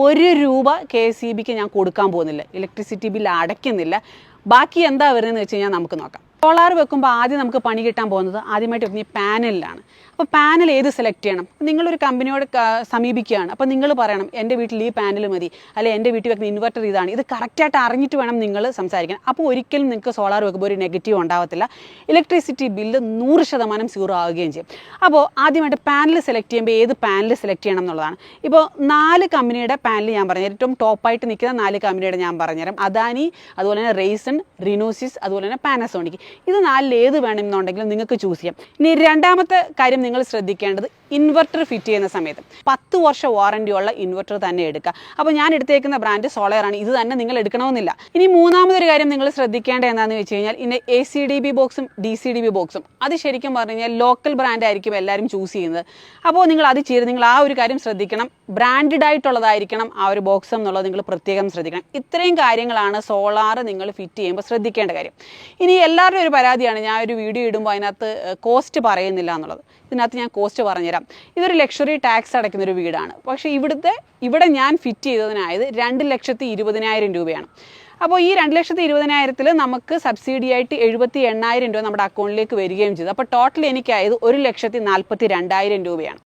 ഒരു രൂപ K S E ബിക്ക് ഞാൻ കൊടുക്കാൻ പോകുന്നില്ല. ഇലക്ട്രിസിറ്റി ബിൽ അടയ്ക്കുന്നില്ല. ബാക്കി എന്താ വരുന്നതെന്ന് വെച്ച് കഴിഞ്ഞാൽ നമുക്ക് നോക്കാം. സോളാർ വെക്കുമ്പോൾ ആദ്യം നമുക്ക് പണി കിട്ടാൻ പോകുന്നത് ആദ്യമായിട്ട് ഈ പാനലിലാണ്. അപ്പോൾ പാനൽ ഏത് സെലക്ട് ചെയ്യണം? നിങ്ങളൊരു കമ്പനിയോട് സമീപിക്കുകയാണ്. അപ്പോൾ നിങ്ങൾ പറയണം എന്റെ വീട്ടിൽ ഈ പാനൽ മതി. അല്ലെ എന്റെ വീട്ടിൽ വെക്കുന്ന ഇൻവെർട്ടർ ഇതാണ്. ഇത് കറക്റ്റായിട്ട് അറിഞ്ഞിട്ട് വേണം നിങ്ങൾ സംസാരിക്കാൻ. അപ്പോൾ ഒരിക്കലും നിങ്ങൾക്ക് സോളാർ വെക്കുമ്പോൾ ഒരു നെഗറ്റീവ് ഉണ്ടാവത്തില്ല. ഇലക്ട്രിസിറ്റി ബില്ല് നൂറ് ശതമാനം സീറോ ആവുകയും ചെയ്യും. അപ്പോൾ ആദ്യമായിട്ട് പാനൽ സെലക്ട് ചെയ്യുമ്പോൾ ഏത് പാനൽ സെലക്ട് ചെയ്യണം എന്നുള്ളതാണ്. ഇപ്പോൾ നാല് കമ്പനിയുടെ പാനൽ ഞാൻ പറഞ്ഞു ഏറ്റവും ടോപ്പായിട്ട് നിൽക്കുന്ന നാല് കമ്പനിയുടെ ഞാൻ പറഞ്ഞുതരാം. അദാനി അതുപോലെ തന്നെ റേസൺ റിനോസിസ് അതുപോലെ തന്നെ പാനസോണിക് ഇത് നാലിൽ ഏത് വേണമെന്നുണ്ടെങ്കിലും നിങ്ങൾക്ക് ചൂസ് ചെയ്യാം. ഇനി രണ്ടാമത്തെ കാര്യം നിങ്ങൾ ശ്രദ്ധിക്കേണ്ടത് ഇൻവെർട്ടർ ഫിറ്റ് ചെയ്യുന്ന സമയത്ത്. പത്ത് വർഷം വാറന്റി ഉള്ള ഇൻവെർട്ടർ തന്നെ എടുക്കുക. അപ്പോൾ ഞാൻ എടുത്തേക്കുന്ന ബ്രാൻഡ് സോളയറാണ് ഇത് തന്നെ നിങ്ങൾ എടുക്കണമെന്നില്ല. ഇനി മൂന്നാമതൊരു കാര്യം നിങ്ങൾ ശ്രദ്ധിക്കേണ്ട എന്താണെന്ന് വെച്ച് കഴിഞ്ഞാൽ ഇന്ന് എ സി ഡി ബി ബോക്സും ഡി സി ഡി ബി ബോക്സും അത് ശരിക്കും പറഞ്ഞു കഴിഞ്ഞാൽ ലോക്കൽ ബ്രാൻഡ് ആയിരിക്കും എല്ലാവരും ചൂസ് ചെയ്യുന്നത്. അപ്പോൾ നിങ്ങൾ അത് ചെയ്ത് നിങ്ങൾ ആ ഒരു കാര്യം ശ്രദ്ധിക്കണം. ബ്രാൻഡഡ് ആയിട്ടുള്ളതായിരിക്കണം ആ ഒരു ബോക്സ് എന്നുള്ളത് നിങ്ങൾ പ്രത്യേകം ശ്രദ്ധിക്കണം. ഇത്രയും കാര്യങ്ങളാണ് സോളാർ നിങ്ങൾ ഫിറ്റ് ചെയ്യുമ്പോൾ ശ്രദ്ധിക്കേണ്ട കാര്യം. ഇനി എല്ലാവരുടെയും ഒരു പരാതിയാണ് ഞാൻ ഒരു വീഡിയോ ഇടുമ്പോൾ അതിനകത്ത് കോസ്റ്റ് പറയുന്നില്ല എന്നുള്ളത്. ഇതിനകത്ത് ഞാൻ കോസ്റ്റ് പറഞ്ഞുതരാം. ഇതൊരു ലക്ഷറി ടാക്സ് അടയ്ക്കുന്ന ഒരു വീടാണ്. പക്ഷേ ഇവിടുത്തെ ഇവിടെ ഞാൻ ഫിറ്റ് ചെയ്തതിനായത് രണ്ട് ലക്ഷത്തി ഇരുപതിനായിരം രൂപയാണ്. അപ്പോൾ ഈ രണ്ട് ലക്ഷത്തി ഇരുപതിനായിരത്തിൽ നമുക്ക് സബ്സിഡി ആയിട്ട് എഴുപത്തി എണ്ണായിരം രൂപ നമ്മുടെ അക്കൗണ്ടിലേക്ക് വരികയും ചെയ്തു. അപ്പോൾ ടോട്ടൽ എനിക്കായത് ഒരു ലക്ഷത്തി നാൽപ്പത്തി രണ്ടായിരം രൂപയാണ്.